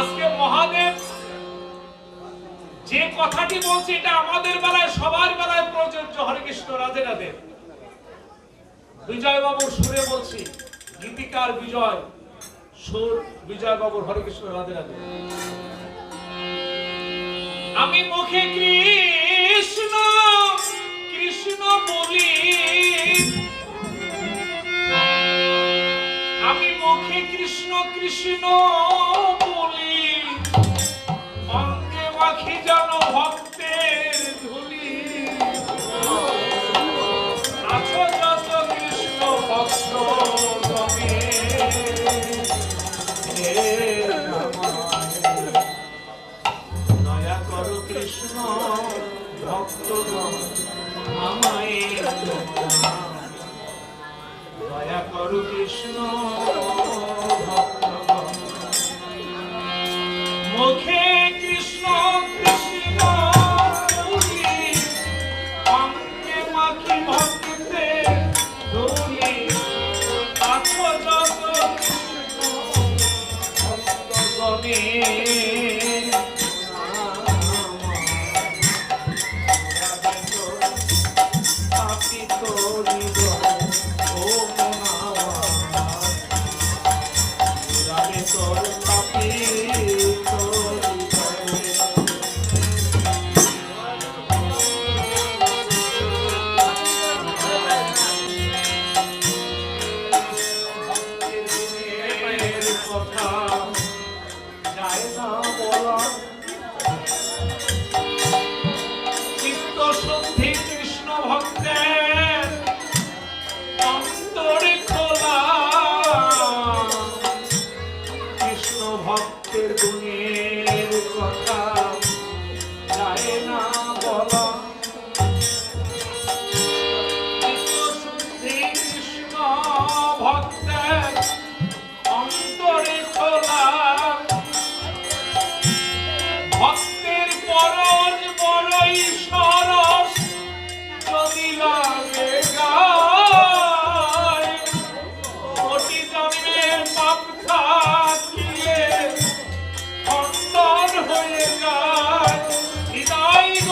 আজকে মহাদেব যে কথাটি বলছে, এটা আমাদের বেলায়, সবার বেলায় প্রযোজ্য। হরে কৃষ্ণ, রাধে রাধে। বিজয় বাবুর সুরে বলছি, গীতিকার বিজয়, সুর বিজয় বাবুর হরে কৃষ্ণ, রাধে রাধে। আমি মুখে কৃষ্ণ কৃষ্ণ বলি। আমি মুখে কৃষ্ণ কৃষ্ণ অঙ্গে মাখি যেন ভক্তের ধুলি আছো যত কৃষ্ণ ভক্ত তুমি দয়া করো কৃষ্ণ ভক্তগণ আমায় দয়া করো কৃষ্ণ মুখে কৃষ্ণ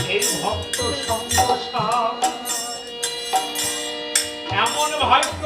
হে ভক্ত সঙ্গ এমন ভাগ্য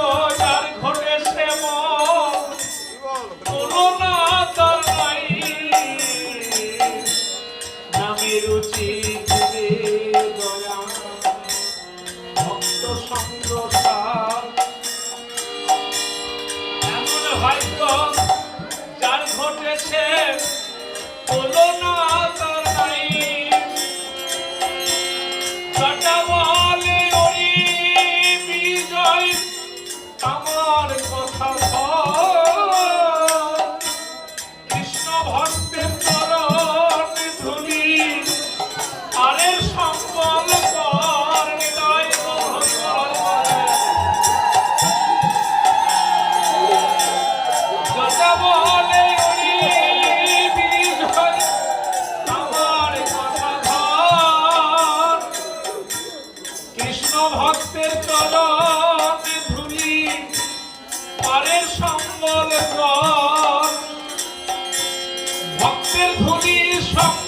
Sakawa কৃষ্ণ ভক্তের চরণে ধুলি পরের সম্বল ভক্তের ধুলি সম্বল